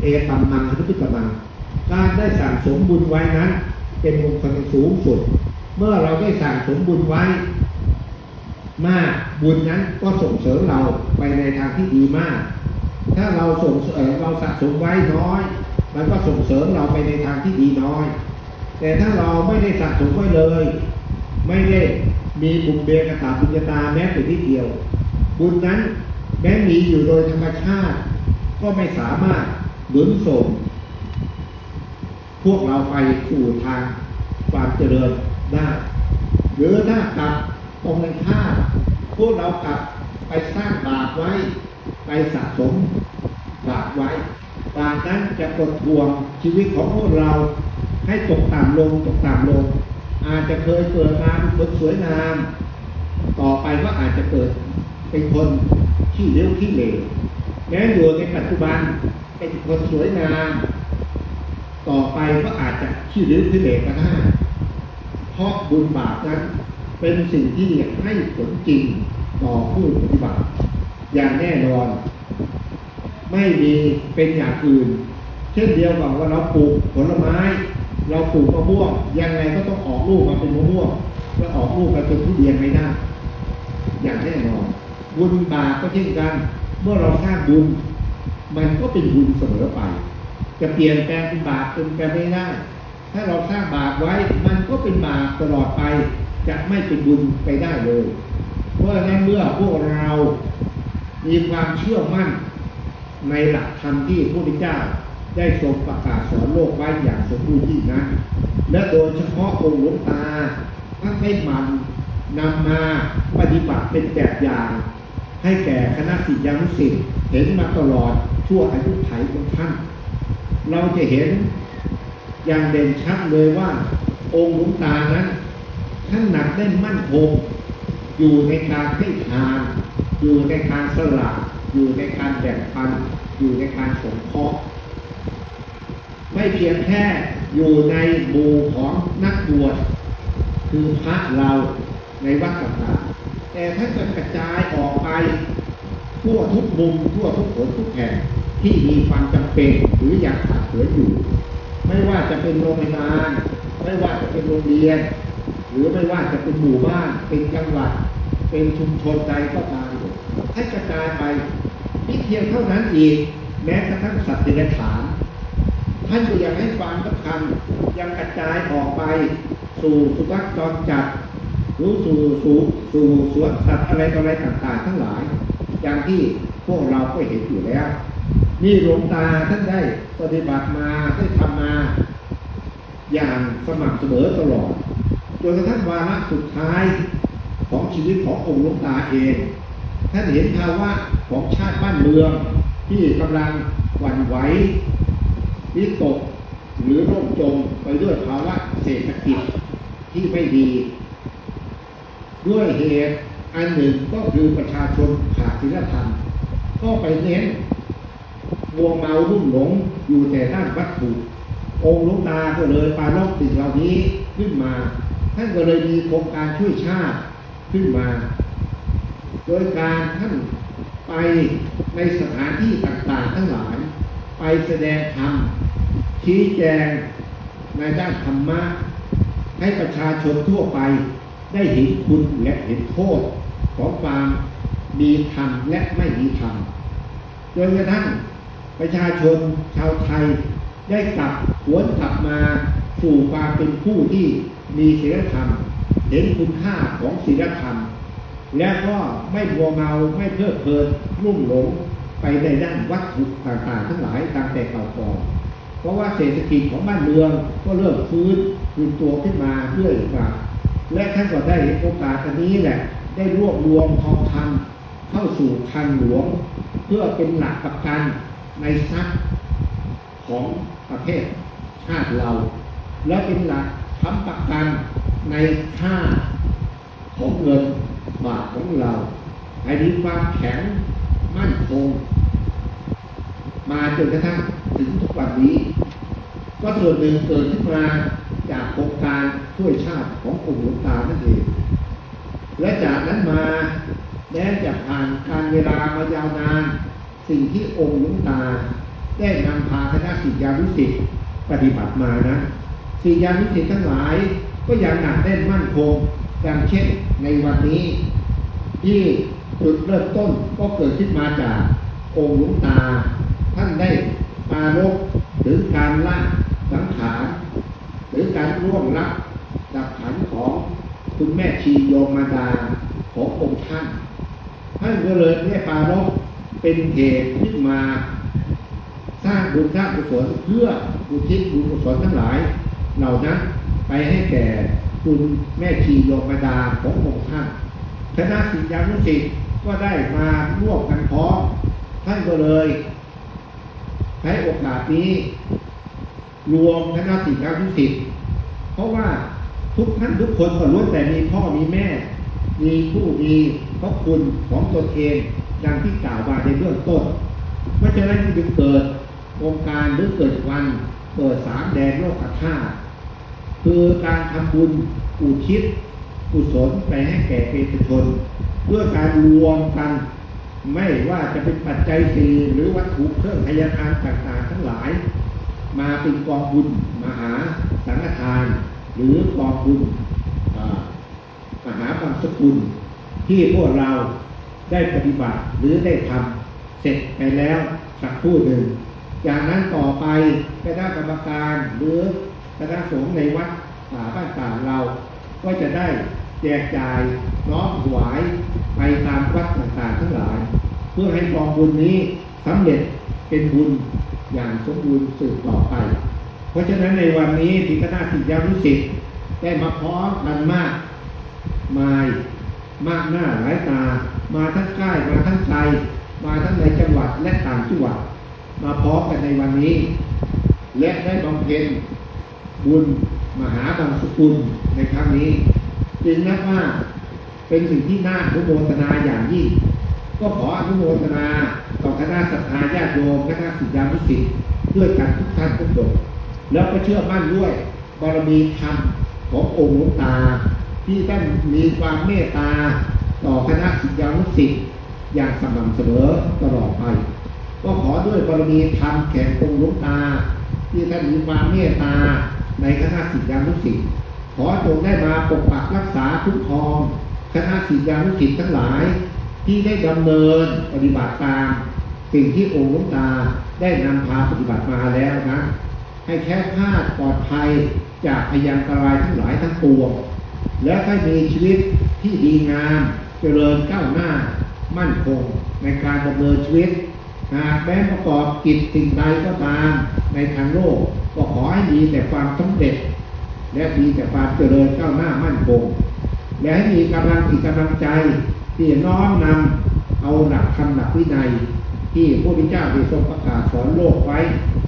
เอตัมมังอนุปิตมังการได้สั่งสมบุญไว้นั้น เป็นมงคลสูงสุด เมื่อเราได้สั่งสมบุญไว้ มากบุญนั้นก็ส่งเสริมเราไปในทางที่ดีมาก ถ้าเราส่งเสริมเราสะสมไว้น้อย มันก็ส่งเสริมเราไปในทางที่ดีน้อย แต่ถ้าเราไม่ได้สะสมไว้เลย ไม่ได้มีบุญเบกตาบุญญาตาแม้แต่นิดเดียว บุญนั้นแม้มีอยู่โดยธรรมชาติ ก็ไม่สามารถ นุนส่ง พวกเราไปสู่ทางความเจริญได้หรือถ้ากลับตรงกันข้ามพวกเรากลับไปสร้างบาปไว้ ไปสะสมบาปไว้บาปนั้นจะกดทวงชีวิตของพวกเราให้ตกต่ำลงตกต่ำลง อาจจะเคยเกิดมาเป็นคนสวยงาม ต่อไปก็อาจจะเกิดเป็นคนขี้เลี้ยวขี้เหลวแม้อยู่ในปัจจุบัน เป็นคนสวยงามต่อไปก็อาจจะขี้เลี้ยวขี้เหลวก็ได้เพราะบุญบาปนั้นเป็นสิ่งที่ให้ผลจริงต่อผู้ปฏิบัติ อย่างแน่นอน ไม่มีเป็นอย่างอื่น เช่นเดียวกับว่าเราปลูกผลไม้ เราปลูกมะม่วงยังไงก็ต้องออกลูกมาเป็นมะม่วงแล้วออกลูกมาเป็นทุเรียนไม่ได้ อย่างแน่นอน บุญบาปก็เช่นกัน เมื่อเราสร้างบุญ มันก็เป็นบุญเสมอไป จะเปลี่ยนแปลงเป็นบาปเป็นแปลไม่ได้ ถ้าเราสร้างบาปไว้ มันก็เป็นบาปตลอดไป จะไม่เป็นบุญไปได้เลย เพราะฉะนั้นเมื่อพวกเรามีความเชื่อมั่นในหลักธรรมที่พระพุทธเจ้าได้ทรงประกาศสอนโลกไว้อย่างสมบูรณ์ที่นะ และโดยเฉพาะองค์หลวงตาท่านให้มันนำมาปฏิบัติเป็นแบบอย่าง ให้แก่คณะศิษยานุศิษย์เห็นมาตลอด ชั่วอายุไขของท่าน เราจะเห็นอย่างเด่นชัดเลยว่า องค์หลวงตานั้นท่านหนักได้มั่นคงอยู่ในการให้ทาน อยู่ในการสละอยู่ในการแบ่งปัน อยู่ในการสงเคราะห์ไม่เพียงแค่อยู่ในหมู่ของนักบวชคือพระเราในวัดต่างๆแต่ถ้าจะกระจายออกไป ทั่วทุกมุมทั่วทุกผลทุกแห่ง ที่มีความจำเป็นหรืออยากขาดเหลืออยู่ ไม่ว่าจะเป็นโรงพยาบาลไม่ว่าจะเป็นโรงเรียน หรือไม่ว่าจะเป็นหมู่บ้าน เป็นจังหวัด เป็นชุมชนใดก็ตามให้กระจายไปนี่เพียงเท่านั้นเอีกแม้กระทั่งสัตว์เดรัจฉานท่านก็ยังให้ความสำคัญยังกระจายออกไป สู่สุนัขจรจัดหรือสู่สู่สู่สวนสัตว์อะไรต่ออะไรต่าง ๆ ทั้งหลาย อย่างที่พวกเราก็เห็นอยู่แล้ว นี่หลวงตาท่านได้ปฏิบัติมาได้ทำมา อย่างสม่ำเสมอตลอดจนกระทั่งวาระสุดท้ายของชีวิตขององค์หลวงตาเอง ท่านเห็นภาวะของชาติบ้านเมืองที่กำลังหวั่นไหววิตกหรือร่มจมไปด้วยภาวะเศรษฐกิจที่ไม่ดี ด้วยเหตุอันหนึ่งก็คือประชาชนขาดศีลธรรม ก็ไปเน้น มัวเมารุ่มหลงอยู่แต่ด้านวัตถุ องค์ลวงตาก็เลยปารบสิ่งเหล่านี้ขึ้นมา ท่านก็เลยมีโครงการช่วยชาติขึ้นมา โดยการท่านไปในสถานที่ต่างๆทั้งหลาย ไปแสดงธรรมชี้แจงในด้านธรรมะให้ประชาชนทั่วไปได้เห็นคุณและเห็นโทษของความมีธรรมและไม่มีธรรมจนกระทั่ง ประชาชนชาวไทยได้กลับหวนกลับมาสู่ความเป็นผู้ที่มีศีลธรรม เห็นคุณค่าของศีลธรรม และก็ไม่บัวเมาไม่เพลิดเพลินรุ่มหลงไปในด้านวัตถุต่างๆ ทั้งหลายตามแต่เก่าก่อนเพราะว่าเศรษฐกิจของบ้านเมืองก็เริ่มฟื้นคืนตัวขึ้นมาเรื่อยมาและท่านก็ได้โอกาสอันนี้แหละ ได้รวบรวมทองคำเข้าสู่คลังหลวง เพื่อเป็นหลักประกัน ในทรัพย์ของประเทศชาติเรา และเป็นหลักค้ำประกันในค่าของเงินบาทของเราให้มีความแข็งมั่นคง มาจนกระทั่งถึงทุกวันนี้ ก็ส่วนหนึ่งเกิดขึ้นมาจากโครงการช่วยชาติขององค์หลวงตานั่นเอง และจากนั้นมาแม้จะผ่านการเวลามายาวนาน สิ่งที่องค์หลวงตา ได้นำพาคณะศิษยานุศิษย์ปฏิบัติมานะศิษยานุศิษย์ทั้งหลายก็ยังหนักแน่นมั่นคงดังเช่นในวันนี้ ที่จุดเริ่มต้นก็เกิดขึ้นมาจากองค์หลวงตา ท่านได้ปารภถึงการละสังขารหรือการร่วงรับดับขันของคุณแม่ชีโยมมาดาขององค์ท่านท่านก็เลยได้ปารภ เป็นเหตุขึ้นมาสร้างบุญสร้างกุศลเพื่ออุทิศบุญกุศลทั้งหลาย เหล่านั้นไปให้แก่คุณแม่ชีโยมดาขององค์ท่านคณะศิษยานุศิษย์ก็ได้มาร่วมกันพร้อมท่านก็เลยใช้โอกาสนี้ รวมคณะศิษยานุศิษย์เพราะว่าทุกท่านทุกคนก็ล้วนแต่มีพ่อมีแม่ มีผู้มีพระคุณของตนเอง ดังที่กล่าวมาในเบื้องต้น เพราะฉะนั้นจึงเกิดองค์การหรือเกิดวันเกิดสามแดนโลกธาตุคือการทำบุญอุทิศกุศลไปให้แก่เปตชนด้วยการรวมกัน ไม่ว่าจะเป็นปัจจัยสี่หรือวัตถุเครื่องพยาทานต่างๆ ทั้งหลาย มาเป็นกองบุญมหาสังฆทาน หรือกองบุญอ่ามหาบางสกุลที่พวกเรา ได้ปฏิบัติหรือได้ทำเสร็จไปแล้วสักครู่หนึ่งจากนั้นต่อไปคณะกรรมการหรือคณะสงฆ์ในวัดป่าบ้านป่าเรา ก็จะได้แจกจ่ายน้อมถวายไปตามวัดต่างๆทั้งหลาย เพื่อให้กองบุญนี้สำเร็จเป็นบุญอย่างสมบูรณ์สืบต่อไป เพราะฉะนั้นในวันนี้ที่คณะศิษยานุศิษย์ได้มาพร้อมกันมากมาย มากหน้าหลายตา มาทั้งใกล้มาทั้งไกลมาทั้งในจังหวัดและต่างจังหวัด มาพร้อมกันในวันนี้ และได้บำเพ็ญบุญมหาบางสกุลในครั้งนี้จึงนับว่าเป็นสิ่งที่น่าอนุโมทนาอย่างยิ่ง ก็ขออนุโมทนาต่อคณะศรัทธาญาติโยมคณะศิษยานุศิษย์ด้วยกันทุกท่านทุกคนแล้วก็เชื่อมั่นด้วยบารมีธรรมขององค์หลวงตา ที่ท่านมีความเมตตาต่อคณะศิษยานุศิษย์อย่างสม่ำเสมอตลอดไป ก็ขอด้วยบารมีธรรมแก่องค์ลวงตา ที่ท่านมีความเมตตาในคณะศิษยานุศิษย์ขอจงได้มาปกปักรักษาคุ้มครองคณะศิษยานุศิษย์ทั้งหลาย ที่ได้ดำเนินปฏิบัติตาม สิ่งที่องค์ลวงตาได้นำพาปฏิบัติมาแล้วนะให้แค่คลาดปลอดภัยจากพยันตรายทั้งหลายทั้งปวง และให้มีชีวิตที่ดีงามเจริญก้าวหน้ามั่นคงในการดำเนินชีวิตหากแม้ประกอบกิจสิ่งใดก็ตามในทางโลกก็ขอให้มีแต่ความสำเร็จ และมีแต่ความเจริญก้าวหน้ามั่นคงและให้มีกำลังจิตกำลังใจที่น้อมนำเอาหลักธรรมหลักวินัยที่พระพุทธเจ้าได้ทรงประกาศสอนโลกไว้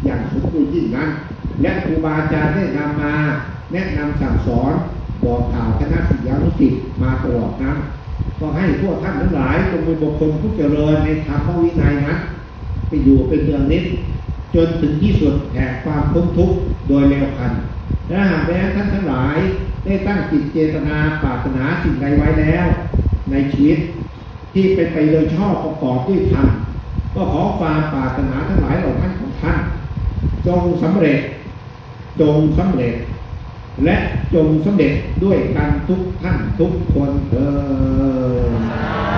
อย่างสมบูรณ์ยิ่งนั้น และครูบาอาจารย์ได้นำมาแนะนำสั่งสอน บอกกล่าวคณะศิษยานุศิษย์มาตลอดนั้น ก็ให้พวกท่านทั้งหลายจงเป็นบุคคลผู้เจริญในธรรมวินัยนั้นไปอยู่เป็นเดือนนิดจนถึงที่สุดแห่งความพ้นทุกข์โดยเร็วพันและหากแม้ท่านทั้งหลายได้ตั้งจิตเจตนาปรารถนาสิ่งใดไว้แล้ว ในชีวิตที่เป็นไปโดยชอบประกอบด้วยธรรมก็ขอความปรารถนาทั้งหลายเหล่านั้นของท่าน จงสำเร็จ จงสำเร็จ และจงสำเร็จด้วยกันทุกท่านทุกคนเถิด